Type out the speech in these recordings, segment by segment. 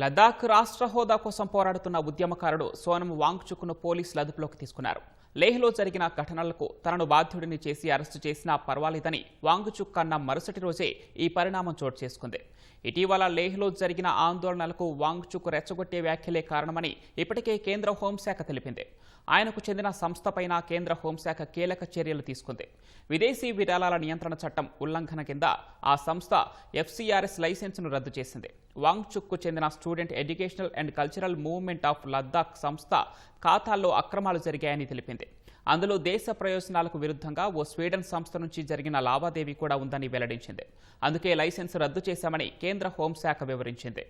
లదాఖ్ రాష్ట్ర హోదా కోసం పోరాడుతున్న ఉద్యమకారుడు సోనం వాంగ్చుక్ను పోలీసులు అదుపులోకి తీసుకున్నారు. లేహ్లో జరిగిన ఘటనలకు తనను బాధ్యుడిని చేసి అరెస్టు చేసినా పర్వాలేదని వాంగ్చుక్ అన్న మరుసటి రోజే ఈ పరిణామం చోటు చేసుకుంది. ఇటీవల లేహ్లో జరిగిన ఆందోళనలకు వాంగ్చుక్ రెచ్చగొట్టే వ్యాఖ్యలే కారణమని ఇప్పటికే కేంద్ర హోంశాఖ తెలిపింది. ఆయనకు చెందిన సంస్థపైన కేంద్ర హోంశాఖ కీలక చర్యలు తీసుకుంది. విదేశీ విరాళాల నియంత్రణ చట్టం ఉల్లంఘన కింద ఆ సంస్థ ఎఫ్సీఆర్ఎస్ లైసెన్సును రద్దు చేసింది. వాంగ్చుక్కు చెందిన student educational and cultural movement of Ladakh సంస్థ ఖాతాల్లో అక్రమాలు జరిగాయని తెలిపింది. అందులో దేశ ప్రయోజనాలకు విరుద్ధంగా ఓ స్వీడన్ సంస్థ నుంచి జరిగిన లావాదేవీ కూడా ఉందని వెల్లడించింది. అందుకే లైసెన్స్ రద్దు చేశామని కేంద్ర హోంశాఖ వివరించింది.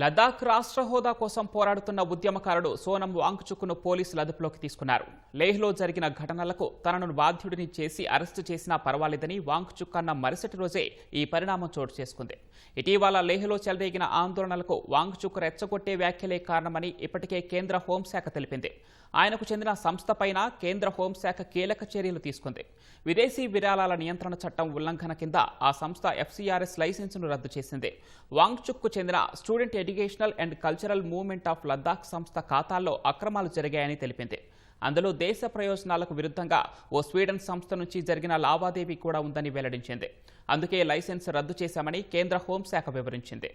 లదాఖ్ రాష్ట్ర హోదా కోసం పోరాడుతున్న ఉద్యమకారుడు సోనం వాంగ్చుక్ను పోలీసులు అదుపులోకి తీసుకున్నారు. లేహ్లో జరిగిన ఘటనలకు తనను బాధ్యుడిని చేసి అరెస్టు చేసినా పర్వాలేదని వాంగ్చుక్ అన్న మరుసటి రోజే ఈ పరిణామం చోటు చేసుకుంది. ఇటీవల లేహ్లో చెలరేగిన ఆందోళనలకు వాంగ్చుక్ రెచ్చగొట్టే వ్యాఖ్యలే కారణమని ఇప్పటికే కేంద్ర హోంశాఖ తెలిపింది. ఆయనకు చెందిన సంస్థపైన కేంద్ర హోంశాఖ కీలక చర్యలు తీసుకుంది. విదేశీ విరాళాల నియంత్రణ చట్టం ఉల్లంఘన కింద ఆ సంస్థ ఎఫ్సీఆర్ఎస్ లైసెన్సును రద్దు చేసింది. వాంగ్చుక్కు చెందిన student educational and cultural movement of Ladakh సంస్థ ఖాతాల్లో అక్రమాలు జరిగాయని తెలిపింది. అందులో దేశ ప్రయోజనాలకు విరుద్ధంగా ఓ స్వీడన్ సంస్థ నుంచి జరిగిన లావాదేవీ కూడా ఉందని వెల్లడించింది. అందుకే లైసెన్స్ రద్దు చేశామని కేంద్ర హోంశాఖ వివరించింది.